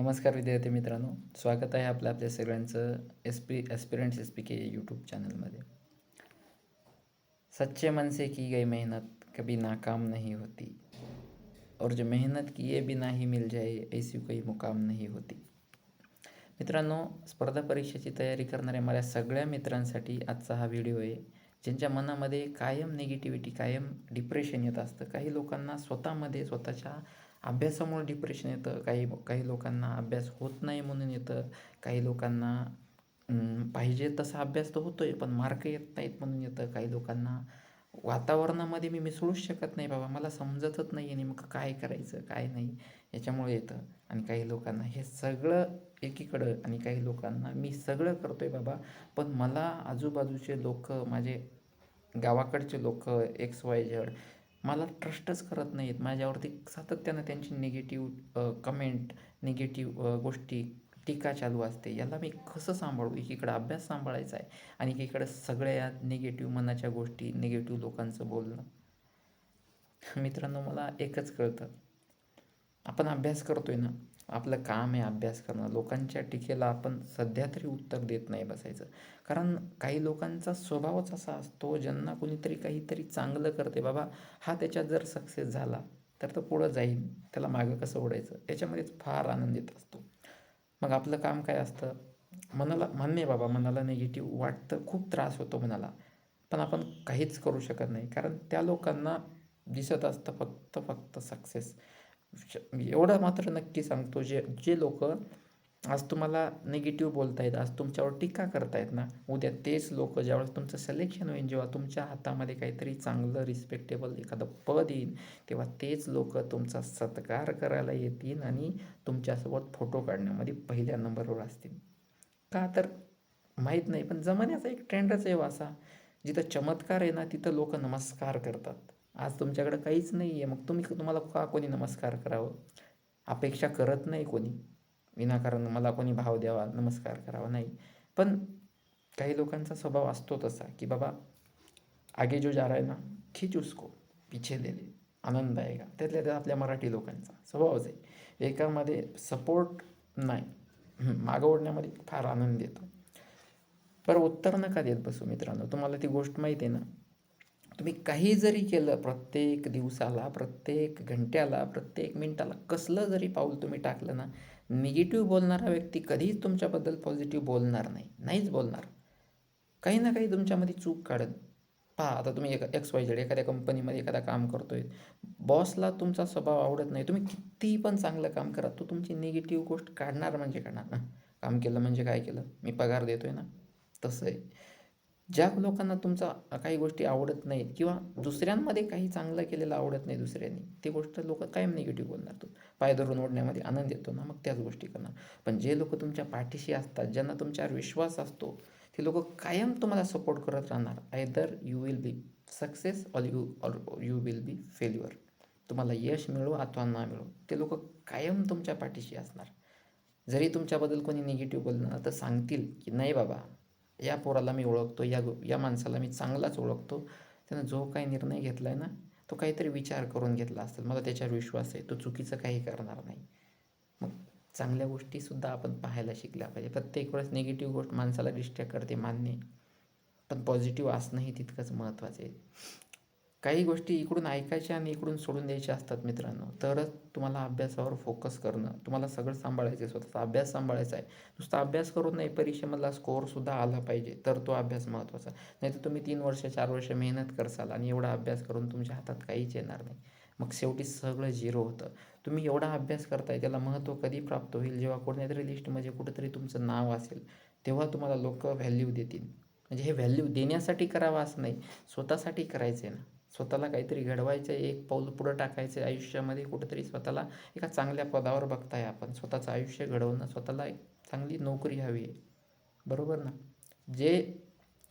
नमस्कार विद्यार्थी मित्रांनो. स्वागत आहे आपलं आपल्या सगळ्यांचं S P aspirants S P K YouTube चॅनलमध्ये सच्चे मन से की गई मेहनत कभी नाकाम नहीं होती. और जो मेहनत किए बिना ही मिल जाए ऐसी काही मुकाम नहीं होती. मित्रांनो स्पर्धा परीक्षेची तयारी करणाऱ्या माझ्या सगळ्या मित्रांसाठी आजचा हा व्हिडिओ आहे ज्यांच्या मनामध्ये कायम निगेटिव्हिटी कायम डिप्रेशन येत असतं. काही लोकांना स्वतःमध्ये स्वतःच्या अभ्यासामुळे डिप्रेशन येतं. काही काही लोकांना अभ्यास होत नाही म्हणून येतं. काही लोकांना पाहिजे तसा अभ्यास तर होतोय पण मार्क येत नाहीत म्हणून येतं. काही लोकांना वातावरणामध्ये मी मिसळूच शकत नाही बाबा. मला समजतच नाही आहे नेमकं काय करायचं काय नाही. याच्यामुळे येतं. आणि काही लोकांना हे सगळं एकीकडं आणि काही लोकांना मी सगळं करतो आहे बाबा. पण मला आजूबाजूचे लोक माझे गावाकडचे लोक एक्स वाय झेड मला ट्रस्टच करत नाहीत. माझ्यावरती सातत्यानं त्यांची निगेटिव्ह कमेंट निगेटिव्ह गोष्टी टीका चालू असते. याला मी कसं सांभाळू? एकीकडं अभ्यास सांभाळायचा आहे आणि एकीकडं सगळ्या निगेटिव्ह मनाच्या गोष्टी निगेटिव्ह लोकांचं बोलणं. मित्रांनो मला एकच कळतं. आपण अभ्यास करतोय ना आपलं काम आहे अभ्यास करणं. लोकांच्या टीकेला आपण सध्या तरी उत्तर देत नाही बसायचं. कारण काही लोकांचा स्वभावच असा असतो ज्यांना कोणीतरी काहीतरी चांगलं करते. बाबा हा त्याच्यात जर सक्सेस झाला तर तो पुढं जाईल. त्याला मागं कसं ओढायचं? याच्यामध्येच फार आनंद येत असतो. मग आपलं काम काय असतं? मनाला मान्य बाबा मनाला निगेटिव्ह वाटतं खूप त्रास होतो मनाला. पण आपण काहीच करू शकत नाही. कारण त्या लोकांना दिसत असतं फक्त फक्त सक्सेस म्हणजे एवढं मात्र नक्की सांगतो जे जे लोक आज तुम्हाला निगेटिव्ह बोलतायत आज तुमच्यावर टीका करतायत ना उद्या तेच लोक ज्यावेळेस तुमचं सिलेक्शन होईल जेव्हा तुमच्या हातामध्ये काहीतरी चांगलं रिस्पेक्टेबल एखादं पद येईल तेव्हा तेच लोक तुमचा सत्कार करायला येतील आणि तुमच्यासोबत फोटो काढण्यामध्ये पहिल्या नंबरवर असतील. का तर माहीत नाही पण जमान्याचा एक ट्रेंडच आहे हो असा. जिथं चमत्कार आहे ना तिथं लोक नमस्कार करतात. आज तुमच्याकडं काहीच नाही आहे मग तुम्ही तुम्हाला का कोणी नमस्कार करावं? अपेक्षा करत नाही कोणी. विनाकारण मला कोणी भाव द्यावा नमस्कार करावा नाही. पण काही लोकांचा स्वभाव असतो तसा की बाबा आगे जो जा रहा है ना खिच उसको पिछे ले ले. आनंद आएगा. त्यातल्या त्यात आपल्या मराठी लोकांचा स्वभावच आहे. एकामध्ये सपोर्ट नाही. मागं ओढण्यामध्ये फार आनंद येतो. पर उत्तर नका देत बसू मित्रांनो. तुम्हाला ती गोष्ट माहिती आहे ना तुम्ही काही जरी केलं प्रत्येक दिवसाला प्रत्येक घंट्याला प्रत्येक मिनिटाला कसलं जरी पाऊल तुम्ही टाकलं ना निगेटिव्ह बोलणारा व्यक्ती कधीच तुमच्याबद्दल पॉझिटिव्ह बोलणार नाही नाहीच बोलणार. काही ना काही तुमच्यामध्ये चूक काढत पहा आता तुम्ही एका एक्स वाय झेड एखाद्या कंपनीमध्ये एखादा काम करतोय. बॉसला तुमचा स्वभाव आवडत नाही. तुम्ही किती पण चांगलं काम करा तो तुमची निगेटिव्ह गोष्ट काढणार म्हणजे काढणार ना. काम केलं म्हणजे काय केलं? मी पगार देतोय ना. तसं आहे. ज्या लोकांना तुमचा काही गोष्टी आवडत नाहीत किंवा दुसऱ्यांमध्ये काही चांगलं केलेलं आवडत नाही दुसऱ्यांनी ती गोष्ट लोक कायम निगेटिव्ह बोलणार तो पाय धरून ओढण्यामध्ये आनंद येतो ना मग त्याच गोष्टी करणार. पण जे लोक तुमच्या पाठीशी असतात ज्यांना तुमच्यावर विश्वास असतो ते लोक कायम तुम्हाला सपोर्ट करत राहणार. Either you will be success or you or you will be failure तुम्हाला यश मिळो अथवा ना मिळो ते लोक कायम तुमच्या पाठीशी असणार. जरी तुमच्याबद्दल कोणी निगेटिव्ह बोलणार तर सांगतील की नाही बाबा या पोराला मी ओळखतो या गो या माणसाला मी चांगलाच ओळखतो. त्यानं जो काही निर्णय घेतला आहे ना तो काहीतरी विचार करून घेतला असेल. मला त्याच्यावर विश्वास आहे तो चुकीचं काही करणार नाही. मग चांगल्या गोष्टीसुद्धा आपण पाहायला शिकल्या पाहिजे. प्रत्येक वेळेस निगेटिव्ह गोष्ट माणसाला डिस्ट्रॅक्ट करते मान्य. पण पॉझिटिव्ह असणंही तितकंच महत्त्वाचं आहे. काही गोष्टी इकडून ऐकायच्या आणि इकडून सोडून द्यायच्या असतात मित्रांनो. तरच तुम्हाला अभ्यासावर फोकस करणं तुम्हाला सगळं सांभाळायचं आहे स्वतःचा अभ्यास सांभाळायचा आहे. नुसता अभ्यास करून नाही परीक्षेमधला स्कोअरसुद्धा आला पाहिजे तर तो अभ्यास महत्त्वाचा नाही तर तुम्ही तीन वर्ष चार वर्ष मेहनत करसाल आणि एवढा अभ्यास करून तुमच्या हातात काहीच येणार नाही. मग शेवटी सगळं झिरो होतं. तुम्ही एवढा अभ्यास करताय त्याला महत्त्व कधी प्राप्त होईल? जेव्हा कोणत्यातरी लिस्टमध्ये कुठेतरी तुमचं नाव असेल तेव्हा तुम्हाला लोक व्हॅल्यू देतील. म्हणजे हे व्हॅल्यू देण्यासाठी करावं असं नाही स्वतःसाठी करायचं आहे ना. स्वतःला काहीतरी घडवायचं आहे एक पाऊल पुढं टाकायचं आहे आयुष्यामध्ये कुठेतरी स्वतःला एका चांगल्या पदावर बघताय आपण. स्वतःचं आयुष्य घडवणं स्वतःला एक चांगली नोकरी हवी आहे. बरोबर ना? जे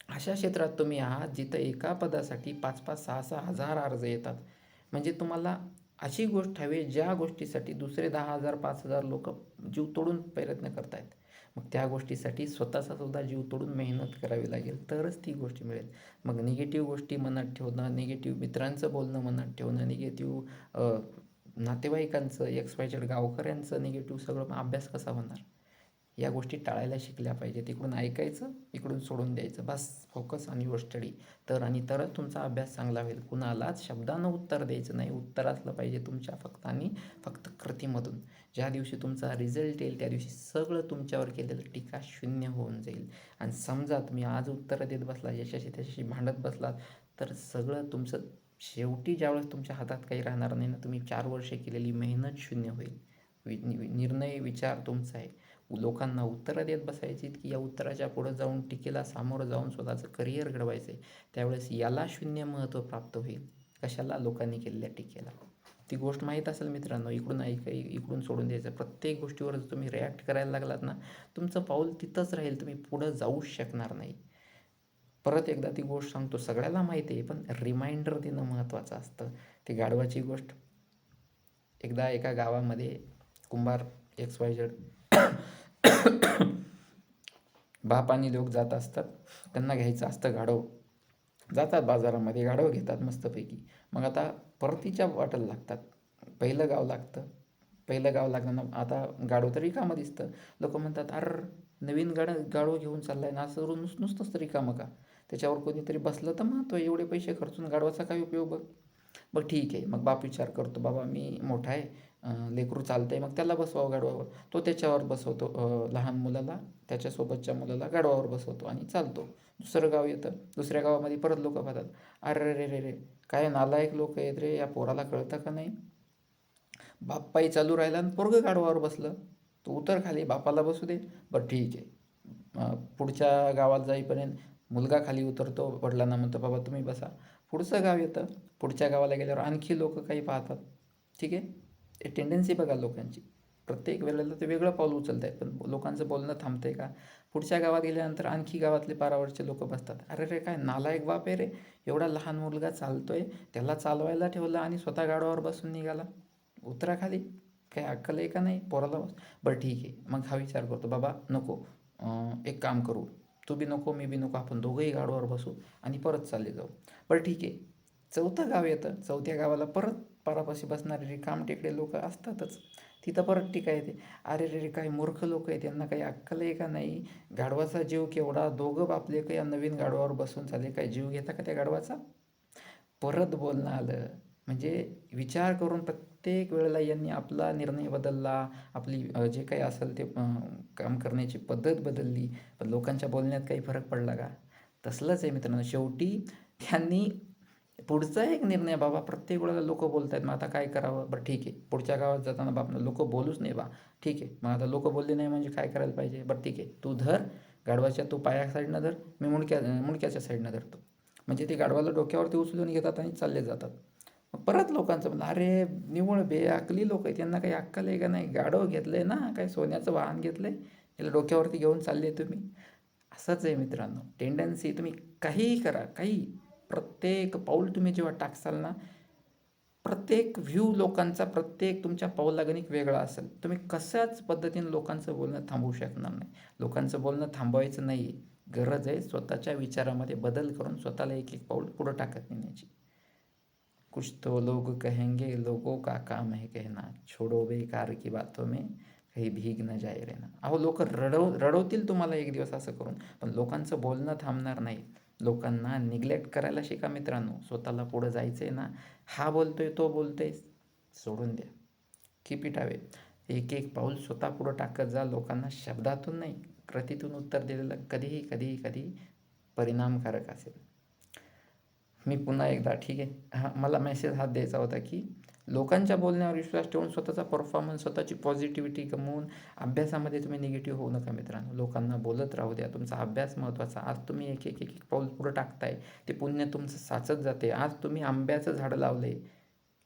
अशा क्षेत्रात तुम्ही आहात जिथं एका पदासाठी पाच पाच सहा सहा हजार अर्ज येतात. म्हणजे तुम्हाला अशी गोष्ट हवी आहे, ज्या गोष्टीसाठी दुसरे दहा हजार पाच हजार लोक जीव तोडून प्रयत्न करतायत. मग त्या गोष्टीसाठी स्वतःचा सुद्धा जीव तोडून मेहनत करावी लागेल तरच ती गोष्टी मिळेल. मग निगेटिव्ह गोष्टी मनात ठेवणं निगेटिव्ह मित्रांचं बोलणं मनात ठेवणं निगेटिव्ह नातेवाईकांचं एक्स वाय झेड गावकऱ्यांचं निगेटिव्ह सगळं मग अभ्यास कसा होणार? या गोष्टी टाळायला शिकल्या पाहिजेत. इकडून ऐकायचं इकडून सोडून द्यायचं. बस फोकस ऑन युअर स्टडी तर आणि तरच तुमचा अभ्यास चांगला होईल. कुणालाच शब्दानं उत्तर द्यायचं नाही. उत्तर असलं पाहिजे तुमच्या फक्त आणि फक्त कृतीमधून. ज्या दिवशी तुमचा रिझल्ट येईल त्या दिवशी सगळं तुमच्यावर केलेलं टीका शून्य होऊन जाईल. आणि समजा तुम्ही आज उत्तरं देत बसला याच्याशी त्याच्याशी भांडत बसलात तर सगळं तुमचं शेवटी ज्यावेळेस तुमच्या हातात काही राहणार नाही ना तुम्ही चार वर्षे केलेली मेहनत शून्य होईल. वि निर्णय विचार तुमचा आहे. लोकांना उत्तरं देत बसायची की या उत्तराच्या पुढं जाऊन टीकेला सामोरं जाऊन स्वतःचं करिअर घडवायचं आहे त्यावेळेस याला शून्य महत्त्व प्राप्त होईल. कशाला? लोकांनी केलेल्या टीकेला. ती गोष्ट माहीत असेल मित्रांनो इकडून ऐक इकडून सोडून द्यायचं. प्रत्येक गोष्टीवर जर तुम्ही रिॲक्ट करायला लागलात ना तुमचं पाऊल तिथंच राहील तुम्ही पुढं जाऊच शकणार नाही. परत एकदा ती गोष्ट सांगतो सगळ्याला माहिती आहे पण रिमाइंडर देणं महत्त्वाचं असतं. ती गाढवाची गोष्ट. एकदा एका गावामध्ये कुंभार एक्स वाय झेड बाप आणि लोक जात असतात. त्यांना घ्यायचं असतं गाढव जातात बाजारामध्ये गाढव घेतात मस्तपैकी. मग आता परतीच्या वाटेला लागतात. पहिलं गाव लागतं. पहिलं गाव लागताना आता गाढव तर रिकामं दिसतं. लोक म्हणतात अर नवीन गाड गाढव घेऊन चाललाय ना असं नुस नुसतंच तरी रिकामं का? त्याच्यावर कोणीतरी बसलं तर मग तो एवढे पैसे खर्चून गाढवाचा काय उपयोग बघ. बघ ठीक आहे मग बाप विचार करतो बाबा मी मोठा आहे लेकरू चालतंय मग त्याला बसवावं गाडवावर तो त्याच्यावर बसवतो लहान मुलाला त्याच्यासोबतच्या मुलाला गाडवावर बसवतो आणि चालतो. दुसरं गाव येतं. दुसऱ्या गावामध्ये परत लोक पाहतात. अरे रे रे रे काय नालायक लोक आहेत रे या पोराला कळतं का नाही? बाप चालू राहिला आणि पोरगं गाडवावर बसलं. तो उतर खाली बापाला बसू दे. बरं ठीक आहे. पुढच्या गावात जाईपर्यंत मुलगा खाली उतरतो. वडिलांना म्हणतो बाबा तुम्ही बसा. पुढचं गाव येतं. पुढच्या गावाला गेल्यावर आणखी लोक काही पाहतात. ठीक आहे? टेंडन्सी बघा लोकांची. प्रत्येक वेळेला ते वेगळं पाऊल उचलत आहेत पण लोकांचं बोलणं थांबतंय का? पुढच्या गावात गेल्यानंतर आणखी गावातले पारावरचे लोक बसतात. अरे रे काय नालायक बाप आहे रे. एवढा लहान मुलगा चालतोय त्याला चालवायला ठेवलं आणि स्वतः गाडवावर बसून निघाला. उतरा खाली. काय अक्कल आहे का नाही? पोराला बस. बरं ठीक आहे. मग हा विचार करतो. बाबा नको. एक काम करू. तू बी नको मी बी नको. आपण दोघंही गाडवावर बसू आणि परत चालले जाऊ. बरं ठीक आहे. चौथं गाव येतं. चौथ्या गावाला परत पारापाशी बसणारे रिकाम टेकडे लोक असतातच तिथं परत टीका येते. अरे रे रे काही मूर्ख लोक आहेत त्यांना काही अक्कल आहे का नाही? गाढवाचा जीव केवढा दोघं बापले का या नवीन गाढवावर बसून चालले? काय जीव घेता का त्या गाढवाचा? परत बोलणं आलं. म्हणजे विचार करून प्रत्येक वेळेला यांनी आपला निर्णय बदलला आपली जे काही असेल ते काम करण्याची पद्धत बदलली. पण लोकांच्या बोलण्यात काही फरक पडला का? तसलंच आहे मित्रांनो. शेवटी त्यांनी पुढचा एक निर्णय बाबा प्रत्येक वेळेला लोक बोलत आहेत मग आता काय करावं? बरं ठीक आहे. पुढच्या गावात जाताना बापनं लोक बोलूच नाही बा. ठीक आहे. मग आता लोक बोलले नाही म्हणजे काय करायला पाहिजे? बरं ठीक आहे. तू धर गाढवाच्या तू पाया साईडनं धर मी मुंडक्या मुंडक्याच्या साईडनं धरतो. म्हणजे ते गाढवाला डोक्यावरती उचलून घेतात आणि चालले जातात. मग परत लोकांचं म्हणलं अरे निवळ बेअकली लोक आहे त्यांना काही अक्कल आहे का नाही? गाढव घेतलंय ना? काय सोन्याचं वाहन घेतलंय? त्याला डोक्यावरती घेऊन चालले तुम्ही? असंच आहे मित्रांनो. टेंडन्सी तुम्ही काहीही करा काही प्रत्येक पाऊल तुम्ही जेव्हा टाकसाल ना प्रत्येक व्ह्यू लोकांचा प्रत्येक तुमच्या पाऊलागणिक वेगळा असेल. तुम्ही कशाच पद्धतीने लोकांचं बोलणं थांबवू शकणार नाही? लोकांचं बोलणं थांबवायचं नाही. गरज आहे स्वतःच्या विचारामध्ये बदल करून स्वतःला एक एक पाऊल पुढं टाकत नेण्याची. कुछ तो लोग कहेंगे लोगों का काम है कहना? छोड़ो बेकार की बातों में काही भीग न जाय रे ना अहो लोक रडव रडवतील तुम्हाला एक दिवस असं करून पण लोकांचं बोलणं थांबणार नाही. लोकांना निग्लेक्ट करायला शिका मित्रांनो. स्वतःला पुढं जायचं आहे ना. हा बोलतो आहे तो बोलतो आहे सोडून द्या. की इट एक एक पाऊल स्वतः पुढं टाकत जा. लोकांना शब्दातून नाही कृतीतून उत्तर दिलेलं कधीही कधीही कधी परिणामकारक असेल. मी पुन्हा एकदा ठीक आहे? हां मला मेसेज हात द्यायचा होता की लोकांच्या बोलण्यावर विश्वास ठेवून स्वतःचा परफॉर्मन्स स्वतःची पॉझिटिव्हिटी गमवून अभ्यासामध्ये तुम्ही निगेटिव्ह होऊ नका मित्रांनो. लोकांना बोलत राहू द्या. तुमचा अभ्यास महत्त्वाचा आज तुम्ही एक एक एक एक पाऊल पुढं टाकताय. ते पुण्य तुमचं साचत जाते. आज तुम्ही आंब्याचं झाडं लावलंय.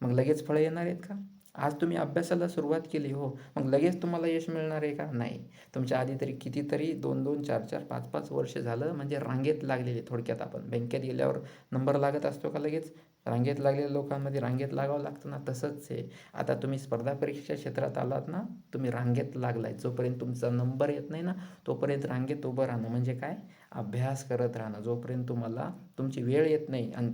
मग लगेच फळं येणार आहेत का? आज तुम्ही अभ्यासाला सुरुवात केली. हो. मग लगेच तुम्हाला यश मिळणार आहे का? नाही. तुमच्या आधी तरी कितीतरी दोन दोन चार चार पाच पाच वर्ष झालं म्हणजे रांगेत लागलेले थोडक्यात आपण. बँकेत गेल्यावर नंबर लागत असतो का लगेच? रांगेत लागलेल्या लोकांमध्ये रांगेत लागावं लागतं ना तसंच आहे. आता तुम्ही स्पर्धा परीक्षेच्या क्षेत्रात आलात ना तुम्ही रांगेत लागलाय. जोपर्यंत तुमचा नंबर येत नाही ना तोपर्यंत रांगेत उभं राहणं म्हणजे काय? अभ्यास करत राहणं. जोपर्यंत तुम्हाला तुमची वेळ येत नाही आणि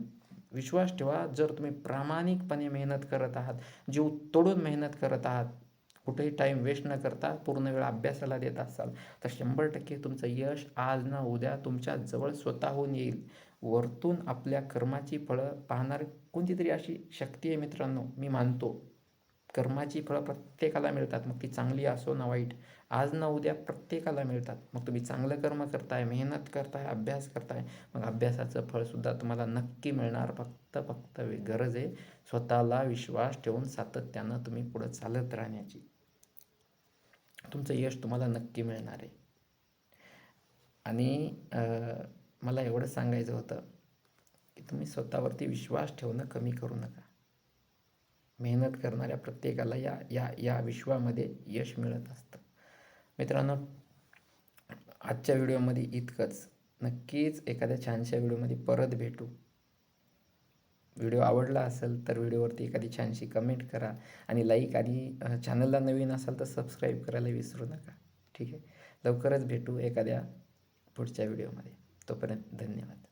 विश्वास ठेवा जर तुम्ही प्रामाणिकपणे मेहनत करत आहात जीव तोडून मेहनत करत आहात कुठेही टाईम वेस्ट न करता पूर्ण वेळ अभ्यासाला देत असाल तर शंभर टक्के तुमचं यश आज ना उद्या तुमच्या जवळ स्वतःहून येईल. वरतून आपल्या कर्माची फळं पाहणार कोणती तरी अशी शक्ती आहे मित्रांनो मी मानतो. कर्माची फळं प्रत्येकाला मिळतात मग ती चांगली असो ना वाईट आज ना उद्या प्रत्येकाला मिळतात. मग तुम्ही चांगलं कर्म करताय मेहनत करताय अभ्यास करताय मग अभ्यासाचं फळसुद्धा तुम्हाला नक्की मिळणार. फक्त फक्त गरज आहे स्वतःला विश्वास ठेवून सातत्यानं तुम्ही पुढं चालत राहण्याची. तुमचं यश तुम्हाला नक्की मिळणार आहे. आणि मला एवढं सांगायचं होतं की तुम्ही स्वतःवरती विश्वास ठेवणं कमी करू नका. मेहनत करणाऱ्या प्रत्येकाला या या या विश्वामध्ये यश मिळत असतं. मित्रांनो आजच्या व्हिडिओमध्ये इतकंच. नक्कीच एखाद्या छानशा व्हिडिओमध्ये परत भेटू. व्हिडिओ आवडला असेल तर व्हिडिओवरती एखादी छानशी कमेंट करा आणि लाईक आणि चॅनलला नवीन असाल तर सबस्क्राईब करायला विसरू नका. ठीक आहे? लवकरच भेटू एखाद्या पुढच्या व्हिडिओमध्ये. तोपर्यंत धन्यवाद.